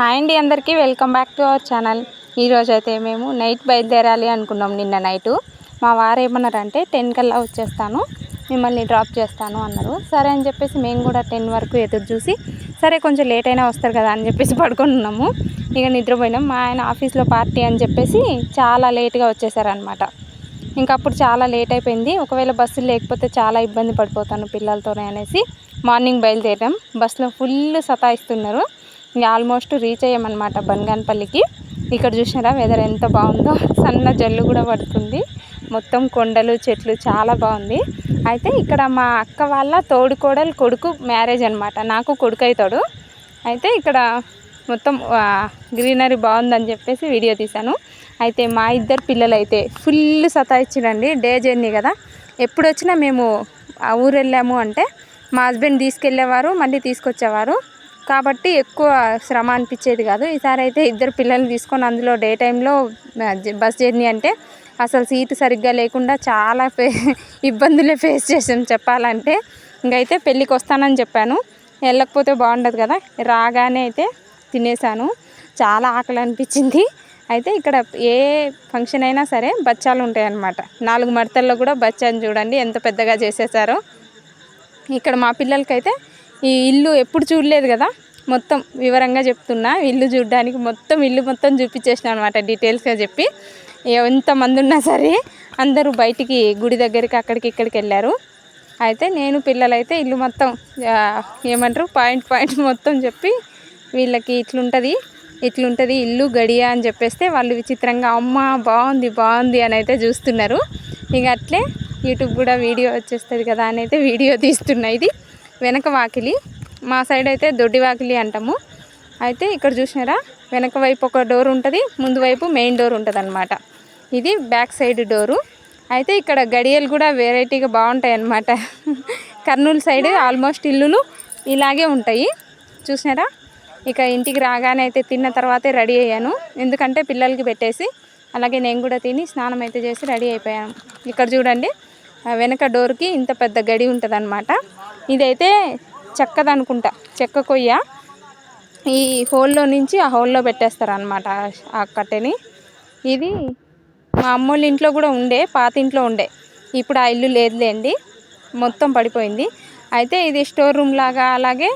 Hi అండి అందరికీ welcome back to our channel. ఈరోజు అయితే మేము నైట్ బయలుదేరాలి అనుకున్నాం నిన్న నైటు. మా వారు ఏమన్నారంటే టెన్ కల్లా వచ్చేస్తాను మిమ్మల్ని డ్రాప్ చేస్తాను అన్నారు. సరే అని చెప్పేసి మేము కూడా టెన్ వరకు ఎదురు చూసి సరే కొంచెం లేట్ అయినా వస్తారు కదా అని చెప్పేసి పడుకొని ఉన్నాము. ఇక నిద్రపోయినాం. మా ఆయన ఆఫీస్లో పార్టీ అని చెప్పేసి చాలా లేట్గా వచ్చేసారనమాట ఇంకా అప్పుడు చాలా లేట్ అయిపోయింది. ఒకవేళ బస్సులు లేకపోతే చాలా ఇబ్బంది పడిపోతాను పిల్లలతోనే అనేసి మార్నింగ్ బయలుదేరాం. బస్సులో ఫుల్ సతాయిస్తున్నారు. ఇంకా ఆల్మోస్ట్ రీచ్ అయ్యామన్నమాట బన్గాన్పల్లికి. ఇక్కడ చూసినారా వెదర్ ఎంత బాగుందో. సన్న జల్లు కూడా పడుతుంది. మొత్తం కొండలు చెట్లు చాలా బాగుంది. అయితే ఇక్కడ మా అక్క వాళ్ళ తోడుకోడలు కొడుకు మ్యారేజ్ అనమాట నాకు కొడుకు అవుతాడు అయితే ఇక్కడ మొత్తం గ్రీనరీ బాగుందని చెప్పేసి వీడియో తీశాను. అయితే మా ఇద్దరు పిల్లలు అయితే ఫుల్ సతాయిచ్చినండి డే జర్నీ కదా. ఎప్పుడు వచ్చినా మేము ఆ ఊరు వెళ్ళాము అంటే మా హస్బెండ్ తీసుకెళ్ళేవారు మళ్ళీ తీసుకొచ్చేవారు. కాబట్టి ఎక్కువ శ్రమ అనిపించేది కాదు. ఈసారి అయితే ఇద్దరు పిల్లల్ని తీసుకొని అందులో డే టైంలో బస్ జర్నీ అంటే అసలు సీటు సరిగ్గా లేకుండా చాలా ఫే ఇబ్బందులే ఫేస్ చేసాం చెప్పాలంటే. ఇంకైతే పెళ్ళికి వస్తానని చెప్పాను. వెళ్ళకపోతే బాగుండదు కదా. రాగానే అయితే తినేసాను చాలా ఆకలి అనిపించింది. అయితే ఇక్కడ ఏ ఫంక్షన్ అయినా సరే బచ్చాలు ఉంటాయి అన్నమాట నాలుగు మడతల్లో కూడా బచ్చాని చూడండి ఎంత పెద్దగా చేసేసారో. ఇక్కడ మా పిల్లలకైతే ఈ ఇల్లు ఎప్పుడు చూడలేదు కదా? మొత్తం వివరంగా చెప్తున్నా. ఇల్లు చూడడానికి మొత్తం ఇల్లు మొత్తం చూపించేసిన అనమాట డీటెయిల్స్గా చెప్పి. ఎంతమంది ఉన్నా సరే అందరూ బయటికి గుడి దగ్గరికి అక్కడికి ఇక్కడికి వెళ్ళారు. అయితే నేను పిల్లలైతే ఇల్లు మొత్తం ఏమంటారు పాయింట్ పాయింట్ మొత్తం చెప్పి వీళ్ళకి ఇట్లుంటుంది ఇట్లుంటుంది ఇల్లు గడియ అని చెప్పేస్తే వాళ్ళు విచిత్రంగా అమ్మ బాగుంది బాగుంది అని అయితే చూస్తున్నారు. ఇక అట్లే యూట్యూబ్ కూడా వీడియో వచ్చేస్తుంది కదా అని అయితే వీడియో తీస్తున్నా ఇది. వెనక వాకిలి. మా సైడ్ అయితే దొడ్డి వాకిలి అంటాము. అయితే ఇక్కడ చూసినారా? వెనక వైపు ఒక డోర్ ఉంటుంది ముందు వైపు మెయిన్ డోర్ ఉంటుంది అనమాట ఇది బ్యాక్ సైడ్ డోరు. అయితే ఇక్కడ గడియలు కూడా వెరైటీగా బాగుంటాయి అన్నమాట కర్నూలు సైడ్ ఆల్మోస్ట్ ఇల్లులు ఇలాగే ఉంటాయి. చూసినారా? ఇక ఇంటికి రాగానే అయితే తిన్న తర్వాతే రెడీ అయ్యాను. ఎందుకంటే పిల్లలకి పెట్టేసి అలాగే నేను కూడా తిని స్నానం అయితే చేసి రెడీ అయిపోయాను. ఇక్కడ చూడండి. వెనక డోర్కి ఇంత పెద్ద గడి ఉంటుందన్నమాట. ఇదైతే చెక్కదనుకుంటా చెక్క కొయ్య. ఈ హోల్లో నుంచి ఆ హోల్లో పెట్టేస్తారు అనమాట ఆ కట్టెని. ఇది మా అమ్మోళ్ళ ఇంట్లో కూడా ఉండే పాత ఇంట్లో ఉండే. ఇప్పుడు ఆ ఇల్లు లేదులేండి మొత్తం పడిపోయింది. అయితే ఇది స్టోర్ రూమ్ లాగా అలాగే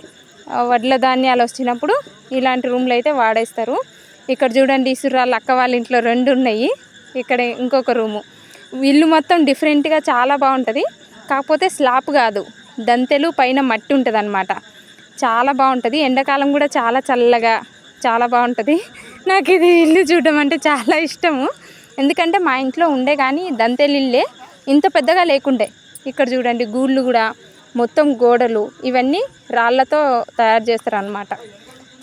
వడ్ల ధాన్యాలు వచ్చినప్పుడు ఇలాంటి రూమ్లు అయితే వాడేస్తారు. ఇక్కడ చూడండి ఇసురాళ్ళు అక్క వాళ్ళ ఇంట్లో రెండు ఉన్నాయి. ఇక్కడ ఇంకొక రూము. ఇల్లు మొత్తం డిఫరెంట్గా చాలా బాగుంటుంది. కాకపోతే స్లాప్ కాదు. దంతెలు పైన మట్టి ఉంటుంది అనమాట చాలా బాగుంటుంది. ఎండాకాలం కూడా చాలా చల్లగా చాలా బాగుంటుంది. నాకు ఇది ఇల్లు చూడడం అంటే చాలా ఇష్టము. ఎందుకంటే మా ఇంట్లో ఉండే కానీ దంతెలు ఇల్లే. ఇంత పెద్దగా లేకుండే. ఇక్కడ చూడండి గూళ్ళు కూడా మొత్తం గోడలు ఇవన్నీ రాళ్ళతో తయారు చేస్తారు అనమాట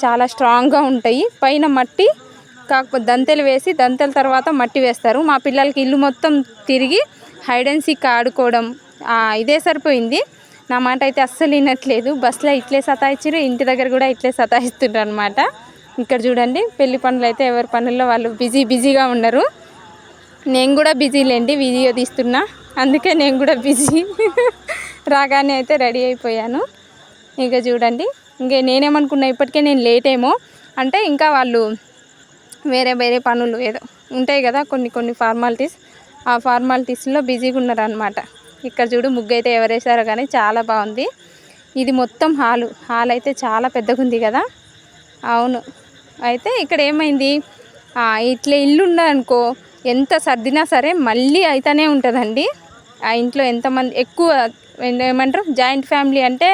చాలా స్ట్రాంగ్గా ఉంటాయి. పైన మట్టి కాకపోతే దంతెలు వేసి దంతెల తర్వాత మట్టి వేస్తారు. మా పిల్లలకి ఇల్లు మొత్తం తిరిగి హైడ్ అండ్ సీక్ ఆడుకోవడం ఇదే సరిపోయింది. నా మాట అయితే అస్సలు వినట్లేదు. బస్సులో ఇట్లే సతాయించారు ఇంటి దగ్గర కూడా ఇట్లే సతాయిస్తుండ్రు అనమాట ఇక్కడ చూడండి పెళ్ళి పనులు అయితే ఎవరి పనుల్లో వాళ్ళు బిజీ బిజీగా ఉన్నారు నేను కూడా బిజీ లేండి వీడియో తీస్తున్నా. అందుకే నేను కూడా బిజీ. రాగానే అయితే రెడీ అయిపోయాను. ఇక చూడండి ఇంకే నేనేమనుకున్నా ఇప్పటికే నేను లేట్ ఏమో అంటే ఇంకా వాళ్ళు వేరే వేరే పనులు ఏదో ఉంటాయి కదా కొన్ని కొన్ని ఫార్మాలిటీస్. ఆ ఫార్మాలిటీస్లో బిజీగా ఉన్నారనమాట ఇక్కడ చూడు ముగ్గు అయితే ఎవరేసారో కానీ చాలా బాగుంది. ఇది మొత్తం హాలు. హాల్ అయితే చాలా పెద్దగా ఉంది కదా. అవును. అయితే ఇక్కడ ఏమైంది? ఇట్లా ఇల్లు ఉన్నదనుకో ఎంత సర్దినా సరే మళ్ళీ అయితేనే ఉంటుందండి. ఆ ఇంట్లో ఎంతమంది ఎక్కువ ఏమంటారు? జాయింట్ ఫ్యామిలీ అంటే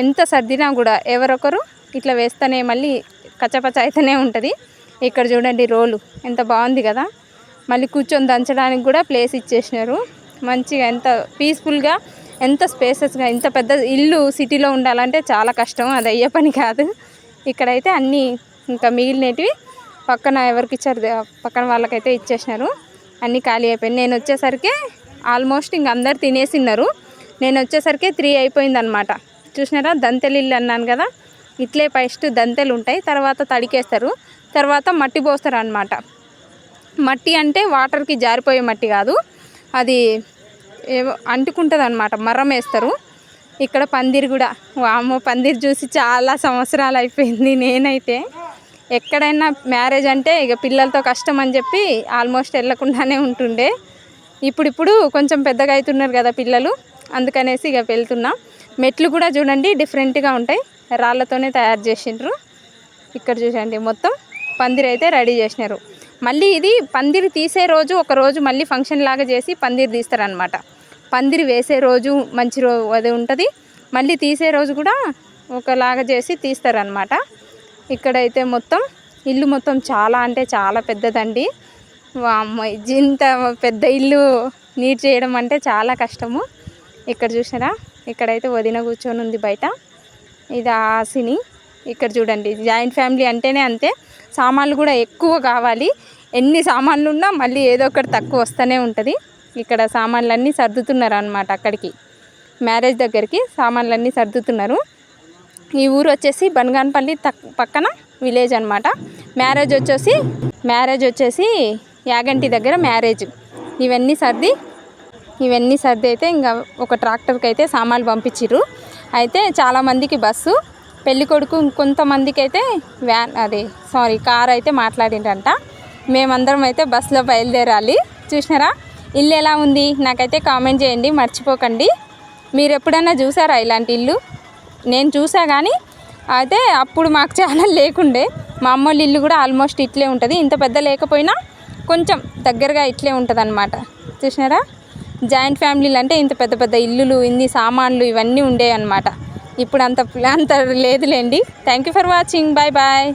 ఎంత సర్దినా కూడా ఎవరొకరు ఇట్లా వేస్తేనే మళ్ళీ కచ్చపచ్చ అయితేనే ఉంటుంది. ఇక్కడ చూడండి రోలు. ఎంత బాగుంది కదా. మళ్ళీ కూర్చొని దంచడానికి కూడా ప్లేస్ ఇచ్చేసినారు. మంచిగా ఎంత పీస్ఫుల్గా ఎంత స్పేసెస్గా ఇంత పెద్ద ఇల్లు సిటీలో ఉండాలంటే చాలా కష్టం. అది అయ్యే పని కాదు. ఇక్కడైతే అన్నీ ఇంకా మిగిలినవి పక్కన ఎవరికి ఇచ్చారు పక్కన వాళ్ళకైతే ఇచ్చేసినారు. అన్నీ ఖాళీ అయిపోయింది. నేను వచ్చేసరికి ఆల్మోస్ట్ ఇంక అందరు తినేసిన్నారు నేను వచ్చేసరికి త్రీ అయిపోయింది అనమాట చూసినారా? దంతెలు ఇల్లు అన్నాను కదా. ఇట్లే ఫస్ట్ దంతెలు ఉంటాయి తర్వాత తడికేస్తారు. తర్వాత మట్టి పోస్తారు అనమాట మట్టి అంటే వాటర్కి జారిపోయే మట్టి కాదు. అది ఏవో అంటుకుంటుంది అనమాట మర్రం వేస్తారు. ఇక్కడ పందిరి కూడా వామో పందిరి చూసి చాలా సంవత్సరాలు అయిపోయింది నేనైతే. ఎక్కడైనా మ్యారేజ్ అంటే ఇక పిల్లలతో కష్టం అని చెప్పి ఆల్మోస్ట్ వెళ్ళకుండానే ఉంటుండే. ఇప్పుడిప్పుడు కొంచెం పెద్దగా అవుతున్నారు కదా పిల్లలు అందుకనేసి ఇక వెళ్తున్నా. మెట్లు కూడా చూడండి డిఫరెంట్గా ఉంటాయి. రాళ్ళతోనే తయారు చేసిండ్రు. ఇక్కడ చూసండి మొత్తం. పందిరి అయితే రెడీ చేసినారు. మళ్ళీ ఇది పందిరి తీసే రోజు ఒక రోజు మళ్ళీ ఫంక్షన్ లాగా చేసి పందిరి తీస్తారనమాట పందిరి వేసే రోజు మంచి రో అది ఉంటుంది. మళ్ళీ తీసే రోజు కూడా ఒకలాగా చేసి తీస్తారనమాట ఇక్కడైతే మొత్తం ఇల్లు మొత్తం చాలా అంటే చాలా పెద్దదండి. ఇంత పెద్ద ఇల్లు నీట్ చేయడం అంటే చాలా కష్టము. ఇక్కడ చూసారా ఇక్కడైతే వదిన కూర్చొని ఉంది బయట. ఇది ఆసిని. ఇక్కడ చూడండి జాయింట్ ఫ్యామిలీ అంటేనే అంతే. సామాన్లు కూడా ఎక్కువ కావాలి. ఎన్ని సామాన్లు ఉన్నా మళ్ళీ ఏదో ఒకటి తక్కువ వస్తూనే ఉంటుంది. ఇక్కడ సామాన్లన్నీ సర్దుతున్నారు అనమాట అక్కడికి. మ్యారేజ్ దగ్గరికి సామాన్లన్నీ సర్దుతున్నారు. ఈ ఊరు వచ్చేసి బనగానపల్లి తక్ పక్కన విలేజ్ అనమాట మ్యారేజ్ వచ్చేసి మ్యారేజ్ వచ్చేసి యాగంటి దగ్గర మ్యారేజ్. ఇవన్నీ సర్ది ఇవన్నీ సర్ది అయితే ఇంకా ఒక ట్రాక్టర్కి అయితే సామాన్లు పంపించిర్రు. అయితే చాలామందికి బస్సు పెళ్ళి కొడుకు కొంతమందికి అయితే వ్యాన్ అదే సారీ కార్ అయితే మాట్లాడిండ్రంట. మేమందరం అయితే బస్సులో బయలుదేరాలి. చూసినారా? ఇల్లు ఎలా ఉంది? నాకైతే కామెంట్ చేయండి మర్చిపోకండి. మీరు ఎప్పుడైనా చూసారా ఇలాంటి ఇల్లు? నేను చూసా కానీ అయితే అప్పుడు మాకు ఛానల్ లేకుండే. మా అమ్మోళ్ళ ఇల్లు కూడా ఆల్మోస్ట్ ఇట్లే ఉంటుంది. ఇంత పెద్ద లేకపోయినా కొంచెం దగ్గరగా ఇట్లే ఉంటుంది అనమాట చూసినారా? జాయింట్ ఫ్యామిలీలు అంటే ఇంత పెద్ద పెద్ద ఇల్లులు ఇన్ని సామాన్లు ఇవన్నీ ఉండేవి అనమాట ఇప్పుడు అంత అంత లేదులేండి. Thank you for watching bye bye